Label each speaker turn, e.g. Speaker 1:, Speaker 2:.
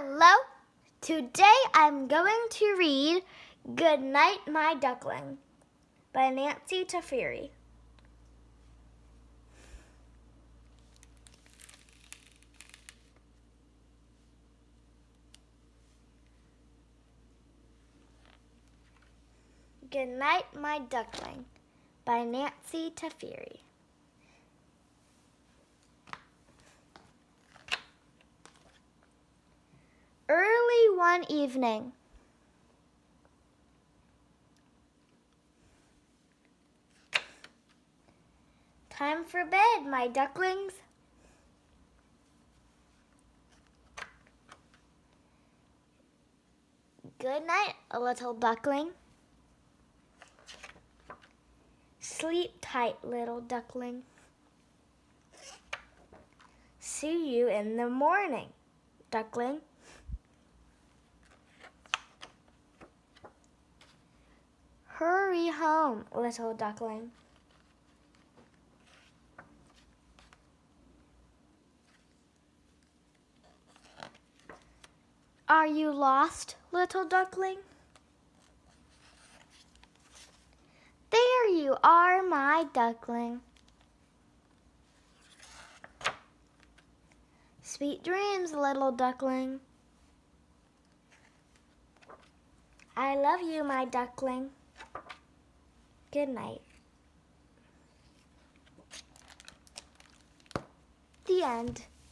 Speaker 1: Hello! Today I'm going to read Good Night, My Duckling by Nancy Teferi. Good Night, My Duckling by Nancy Teferi. One evening, Time for bed, my ducklings. Good night, a little duckling. Sleep tight, little duckling. See you in the morning, duckling. Hurry home, little duckling. Are you lost, little duckling? There you are, my duckling. Sweet dreams, little duckling. I love you, my duckling. Good night. The end.